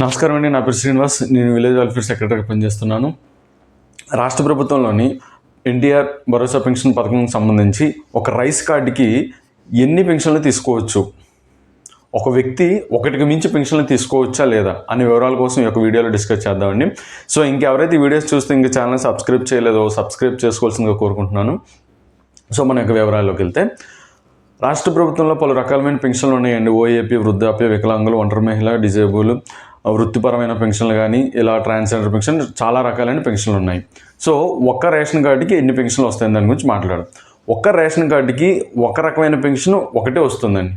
నమస్కారం అండి నా పేరు శ్రీనివాస్. నేను విలేజ్ వెల్ఫేర్ సెక్రటరీగా పనిచేస్తున్నాను. రాష్ట్ర ప్రభుత్వంలోని ఎన్టీఆర్ భరోసా పెన్షన్ పథకం సంబంధించి ఒక రైస్ కార్డుకి ఎన్ని పెన్షన్లు తీసుకోవచ్చు? ఒక వ్యక్తి ఒకటికి మించి పెన్షన్లు తీసుకోవచ్చా లేదా? అనే వివరాల కోసం ఈ యొక్క వీడియోలో డిస్కస్ చేద్దామండి. సో ఇంకెవరైతే ఈ వీడియోస్ చూస్తే ఇంకా ఛానల్ సబ్స్క్రైబ్ చేయలేదో సబ్స్క్రైబ్ చేసుకోవాల్సిందిగా కోరుకుంటున్నాను. సో మన యొక్క వివరాల్లోకి వెళ్తే రాష్ట్ర ప్రభుత్వంలో పలు రకాలమైన పెన్షన్లు ఉన్నాయండి. ఓఏపీ వృద్ధాప్య వికలాంగులు ఒంటరి మహిళ డిజేబుల్ వృత్తిపరమైన పెన్షన్లు కానీ ఇలా ట్రాన్స్జెండర్ పెన్షన్ చాలా రకాలైన పెన్షన్లు ఉన్నాయి. సో ఒక్క రేషన్ కార్డుకి ఎన్ని పెన్షన్లు వస్తాయని దాని గురించి మాట్లాడు. ఒక్క రేషన్ కార్డుకి ఒక రకమైన పెన్షన్ ఒకటే వస్తుందండి.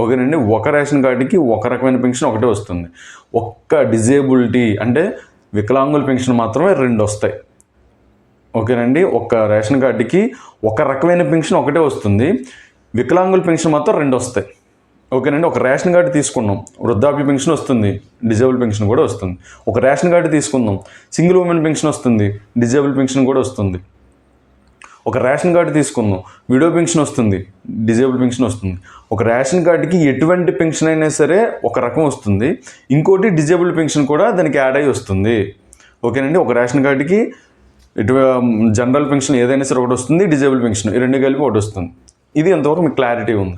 ఓకేనండి? ఒక రేషన్ కార్డుకి ఒక రకమైన పెన్షన్ ఒకటే వస్తుంది. ఒక్క డిజేబిలిటీ అంటే వికలాంగుల పెన్షన్ మాత్రమే రెండు వస్తాయి. ఓకేనండి? ఒక రేషన్ కార్డుకి ఒక రకమైన పెన్షన్ ఒకటే వస్తుంది. వికలాంగుల పెన్షన్ మాత్రం రెండు వస్తాయి. ఓకేనండి ఒక రేషన్ కార్డు తీసుకున్నాం. వృద్ధాప్య పెన్షన్ వస్తుంది డిజేబుల్ పెన్షన్ కూడా వస్తుంది. ఒక రేషన్ కార్డు తీసుకుందాం సింగిల్ ఉమెన్ పెన్షన్ వస్తుంది డిజేబుల్ పెన్షన్ కూడా వస్తుంది. ఒక రేషన్ కార్డు తీసుకుందాం విడో పెన్షన్ వస్తుంది డిజేబుల్ పెన్షన్ వస్తుంది. ఒక రేషన్ కార్డుకి ఎటువంటి పెన్షన్ అయినా సరే ఒక రకం వస్తుంది. ఇంకోటి డిజేబుల్ పెన్షన్ కూడా దానికి యాడ్ అయ్యి వస్తుంది. ఓకేనండి ఒక రేషన్ కార్డుకి ఎటు జనరల్ పెన్షన్ ఏదైనా సరే ఒకటి వస్తుంది డిజేబుల్ పెన్షన్ ఈ రెండు కలిపి ఒకటి వస్తుంది. ఇది ఎంతవరకు మీకు క్లారిటీ ఉంది.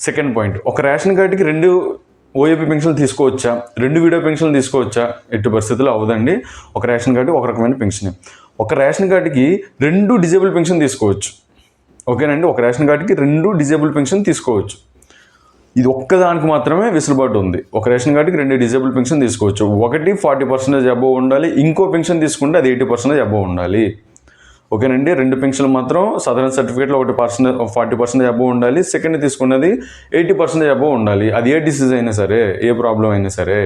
సెకండ్ పాయింట్ ఒక రేషన్ కార్డుకి రెండు ఓఏపీ పెన్షన్లు తీసుకోవచ్చా? రెండు వీడియో పెన్షన్లు తీసుకోవచ్చా? ఎట్టి పరిస్థితుల్లో అవదండి ఒక రేషన్ కార్డు ఒక రకమైన పెన్షన్. ఒక రేషన్ కార్డుకి రెండు డిజేబుల్ పెన్షన్ తీసుకోవచ్చు. ఓకేనండి? ఒక రేషన్ కార్డుకి రెండు డిజేబుల్ పెన్షన్ తీసుకోవచ్చు. ఇది ఒక్కదానికి మాత్రమే వెసులుబాటు ఉంది. ఒక రేషన్ కార్డుకి రెండు డిజేబుల్ పెన్షన్ తీసుకోవచ్చు. ఒకటి ఫార్టీ పర్సెంటేజ్ అబోవ్ ఉండాలి. ఇంకో పెన్షన్ తీసుకుంటే అది ఎయిటీ పర్సెంటేజ్ అబోవ్ ఉండాలి. ఓకేనండి రెండు పెన్షన్లు మాత్రం సదరన్ సర్టిఫికేట్లో ఒకటి పర్సెంట్ ఫార్టీ పర్సెంటేజ్ అబోవ్ ఉండాలి. సెకండ్ తీసుకున్నది ఎయిటీ పర్సెంటేజ్ అబోవ్ ఉండాలి. అది ఏ డిసీజ్ అయినా సరే ఏ ప్రాబ్లం అయినా సరే.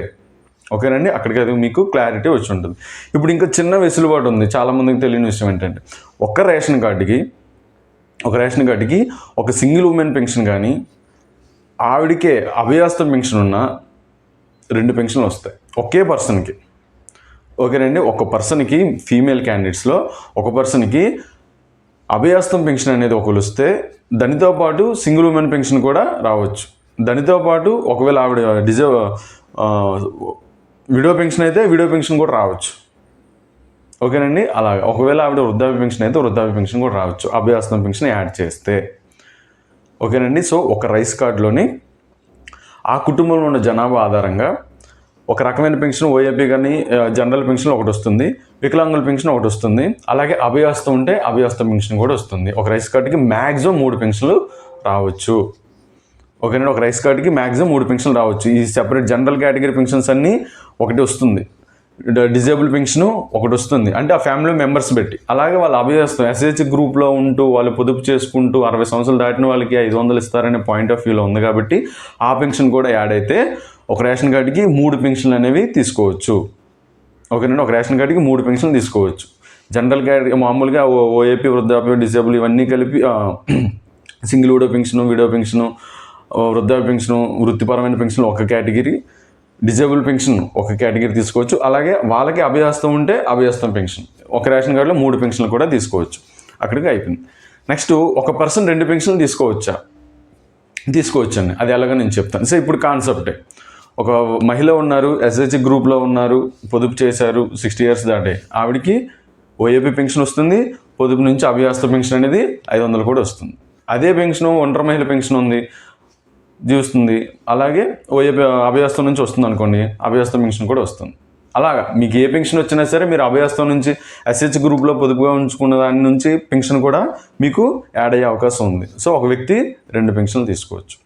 ఓకేనండి అక్కడికి అది మీకు క్లారిటీ వచ్చి ఉంటుంది. ఇప్పుడు ఇంకా చిన్న వెసులుబాటు ఉంది. చాలామందికి తెలియని విషయం ఏంటంటే ఒక్క రేషన్ కార్డుకి ఒక రేషన్ కార్డుకి ఒక సింగిల్ ఉమెన్ పెన్షన్ కానీ ఆవిడకే అభయాస్తం పెన్షన్ ఉన్న రెండు పెన్షన్లు వస్తాయి. ఒకే పర్సన్కి. ఓకేనండి ఒక పర్సన్కి ఫీమేల్ క్యాండిడేట్స్లో ఒక పర్సన్కి అభయాస్తం పెన్షన్ అనేది ఒకరు వస్తే దానితో పాటు సింగిల్ ఉమెన్ పెన్షన్ కూడా రావచ్చు. దానితో పాటు ఒకవేళ ఆవిడ డిజర్వ్ విడో పెన్షన్ అయితే విడో పెన్షన్ కూడా రావచ్చు. ఓకేనండి అలాగే. ఒకవేళ ఆవిడ వృద్ధాప్య పెన్షన్ అయితే వృద్ధాప్య పెన్షన్ కూడా రావచ్చు. అభ్యాసం పెన్షన్ యాడ్ చేస్తే. ఓకేనండి సో ఒక రైస్ కార్డులోని ఆ కుటుంబంలో ఉన్న జనాభా ఆధారంగా ఒక రకమైన పెన్షన్ ఓఏపీ కానీ జనరల్ పెన్షన్ ఒకటి వస్తుంది వికలాంగుల పెన్షన్ ఒకటి వస్తుంది అలాగే అభయాస్తం ఉంటే అభ్యాస్త పెన్షన్ కూడా వస్తుంది. ఒక రైస్ కార్డుకి మ్యాక్సిమం మూడు పెన్షన్లు రావచ్చు. ఓకేనండి ఒక రైస్ కార్డుకి మ్యాక్సిమం మూడు పెన్షన్లు రావచ్చు. ఈ సెపరేట్ జనరల్ కేటగిరీ పెన్షన్స్ అన్నీ ఒకటి వస్తుంది. డిజేబుల్ పెన్షన్ ఒకటి వస్తుంది. అంటే ఆ ఫ్యామిలీ మెంబర్స్ పెట్టి. అలాగే వాళ్ళు అభయస్తం ఎస్హెచ్ గ్రూప్లో ఉంటూ వాళ్ళు పొదుపు చేసుకుంటూ అరవై సంవత్సరాలు దాటిన వాళ్ళకి ఐదు వందలు ఇస్తారనే పాయింట్ ఆఫ్ వ్యూలో ఉంది కాబట్టి ఆ పెన్షన్ కూడా యాడ్ అయితే ఒక రేషన్ కార్డుకి మూడు పెన్షన్లు అనేవి తీసుకోవచ్చు. ఓకేనండి? ఒక రేషన్ కార్డుకి మూడు పెన్షన్లు తీసుకోవచ్చు. జనరల్ కేటగిరీ మామూలుగా ఓఏపీ వృద్ధాప్య డిసేబుల్ ఇవన్నీ కలిపి single widow pension widow pension వృద్ధాప్య పెన్షను వృత్తిపరమైన పెన్షన్ ఒక కేటగిరీ డిజేబుల్ పెన్షన్ ఒక కేటగిరీ తీసుకోవచ్చు. అలాగే వాళ్ళకి అభ్యాస్తం ఉంటే అభ్యాస్తం పెన్షన్. ఒక రేషన్ కార్డులో మూడు పెన్షన్లు కూడా తీసుకోవచ్చు. అక్కడికి అయిపోయింది. నెక్స్ట్ ఒక పర్సన్ రెండు పెన్షన్లు తీసుకోవచ్చా? తీసుకోవచ్చండి. అది ఎలాగో నేను చెప్తాను. సో ఇప్పుడు కాన్సెప్టే. ఒక మహిళ ఉన్నారు ఎస్హెచ్ గ్రూప్లో ఉన్నారు పొదుపు చేశారు సిక్స్టీ ఇయర్స్ దాటే. ఆవిడకి ఓఏపీ పెన్షన్ వస్తుంది పొదుపు నుంచి అభ్యాస్త పెన్షన్ అనేది ఐదు వందలు కూడా వస్తుంది. అదే పెన్షన్ ఒంటరి మహిళ పెన్షన్ ఉంది చూస్తుంది అలాగే ఓఏపీ అభ్యాస్తం నుంచి వస్తుంది అనుకోండి అభ్యాస్త పెన్షన్ కూడా వస్తుంది. అలాగా మీకు ఏ పెన్షన్ వచ్చినా సరే మీరు అభ్యాస్తం నుంచి ఎస్హెచ్ గ్రూప్లో పొదుపుగా ఉంచుకున్న దాని నుంచి పెన్షన్ కూడా మీకు యాడ్ అయ్యే అవకాశం ఉంది. సో ఒక వ్యక్తి రెండు పెన్షన్లు తీసుకోవచ్చు.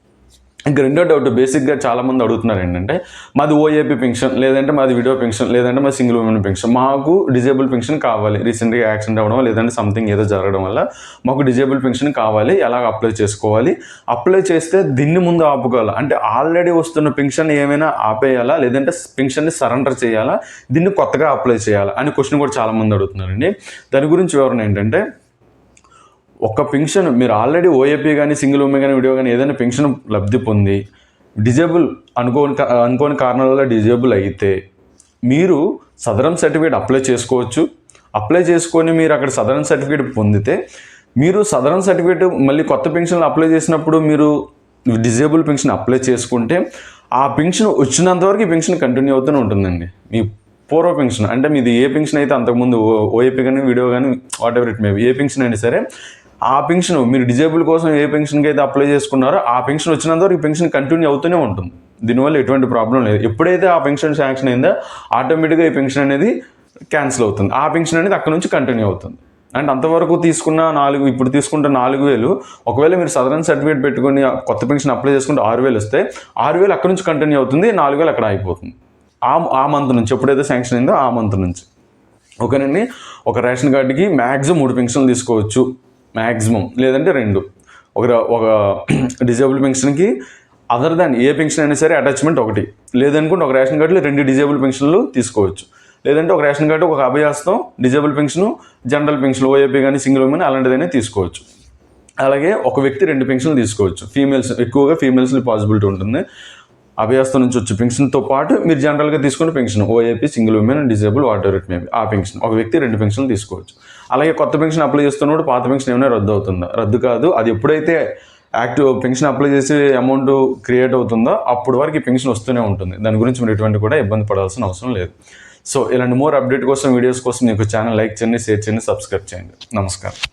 ఇంకా రెండో డౌట్ బేసిక్గా చాలామంది అడుగుతున్నారు ఏంటంటే మాది ఓఏపీ పెన్షన్ లేదంటే మాది విడో పెన్షన్ లేదంటే మాది సింగిల్ ఉమెన్ పెన్షన్ మాకు డిజేబుల్ పెన్షన్ కావాలి. రీసెంట్గా యాక్సిడెంట్ అవ్వడం లేదంటే సంథింగ్ ఏదో జరగడం వల్ల మాకు డిజేబుల్ పెన్షన్ కావాలి. ఎలా అప్లై చేసుకోవాలి? అప్లై చేస్తే దీన్ని ముందు ఆపుకోవాలా? అంటే ఆల్రెడీ వస్తున్న పెన్షన్ ఏమైనా ఆపేయాలా? లేదంటే పెన్షన్ని సరెండర్ చేయాలా? దీన్ని కొత్తగా అప్లై చేయాలా? అని క్వశ్చన్ కూడా చాలామంది అడుగుతున్నారండి. దాని గురించి వివరణ ఏంటంటే ఒక పెన్షన్ మీరు ఆల్రెడీ ఓఏపీ కానీ సింగిల్ ఉమెన్ కానీ వీడియో కానీ ఏదైనా పెన్షన్ లబ్ధి పొంది డిజేబుల్ అనుకోని అనుకోని కారణాల వల్ల డిజేబుల్ అయితే మీరు సదరం సర్టిఫికేట్ అప్లై చేసుకోవచ్చు. అప్లై చేసుకొని మీరు అక్కడ సదరం సర్టిఫికేట్ పొందితే మీరు సదరం సర్టిఫికేట్ మళ్ళీ కొత్త పెన్షన్లు అప్లై చేసినప్పుడు మీరు డిజేబుల్ పెన్షన్ అప్లై చేసుకుంటే ఆ పెన్షన్ వచ్చినంత వరకు ఈ పెన్షన్ కంటిన్యూ అవుతూనే ఉంటుందండి. మీ పూర్వ పెన్షన్ అంటే మీది ఏ పెన్షన్ అయితే అంతకుముందు ఓఏపీ కానీ వీడియో కానీ whatever it may a pension అయినా సరే ఆ పెన్షన్ మీరు డిజేబుల్ కోసం ఏ పెన్షన్కి అయితే అప్లై చేసుకున్నారో ఆ పెన్షన్ వచ్చినంత వరకు ఈ పెన్షన్ కంటిన్యూ అవుతూనే ఉంటుంది. దీనివల్ల ఎటువంటి ప్రాబ్లం లేదు. ఎప్పుడైతే ఆ పెన్షన్ శాంక్షన్ అయిందో ఆటోమేటిక్గా ఈ పెన్షన్ అనేది క్యాన్సిల్ అవుతుంది. ఆ పెన్షన్ అనేది అక్కడ నుంచి కంటిన్యూ అవుతుంది. అండ్ అంతవరకు తీసుకున్న నాలుగు ఇప్పుడు తీసుకుంటే నాలుగు వేలు ఒకవేళ మీరు సదరన్ సర్టిఫికేట్ పెట్టుకుని కొత్త పెన్షన్ అప్లై చేసుకుంటే ఆరు వేలు వస్తే ఆరు వేలు అక్కడ నుంచి కంటిన్యూ అవుతుంది నాలుగు వేలు అక్కడ అయిపోతుంది ఆ ఆ మంత్ నుంచి ఎప్పుడైతే శాంక్షన్ అయిందో ఆ మంత్ నుంచి. ఓకేనండి? ఒక రేషన్ కార్డుకి మ్యాక్సిమం మూడు పెన్షన్లు తీసుకోవచ్చు. మ్యాక్సిమం లేదంటే రెండు. ఒక ఒక డిజేబుల్ పెన్షన్కి అదర్ దాన్ ఏ పెన్షన్ అయినా సరే అటాచ్మెంట్ ఒకటి. లేదనుకుంటే ఒక రేషన్ కార్డులో రెండు డిజేబుల్ పెన్షన్లు తీసుకోవచ్చు. లేదంటే ఒక రేషన్ కార్డు ఒక అభయాస్తం disable pension general pension OAP కానీ సింగిల్ ఉమెన్ అలాంటిదైనా తీసుకోవచ్చు. అలాగే ఒక వ్యక్తి రెండు పెన్షన్లు తీసుకోవచ్చు. ఫీమేల్స్ ఎక్కువగా ఫీమేల్స్ పాసిబిలిటీ ఉంటుంది. అభయాస్తం నుంచి వచ్చే పెన్షన్తో పాటు మీరు జనరల్గా తీసుకునే pension OAP single women disable whatever it may be ఆ పెన్షన్ ఒక వ్యక్తి రెండు పెన్షన్లు తీసుకోవచ్చు. అలాగే కొత్త పెన్షన్ అప్లై చేస్తున్నప్పుడు పాత పెన్షన్ ఏమైనా రద్దు అవుతుందా? రద్దు కాదు. అది ఎప్పుడైతే యాక్టివ్ పెన్షన్ అప్లై చేసి అమౌంట్ క్రియేట్ అవుతుందో అప్పుడు వరకు పెన్షన్ వస్తూనే ఉంటుంది. దాని గురించి మీరు ఎటువంటి కూడా ఇబ్బంది పడాల్సిన అవసరం లేదు. సో ఇలాంటి మోర్ అప్డేట్ కోసం వీడియోస్ కోసం మీకు ఛానల్ లైక్ చేయండి షేర్ చేయండి సబ్స్క్రైబ్ చేయండి. నమస్కారం.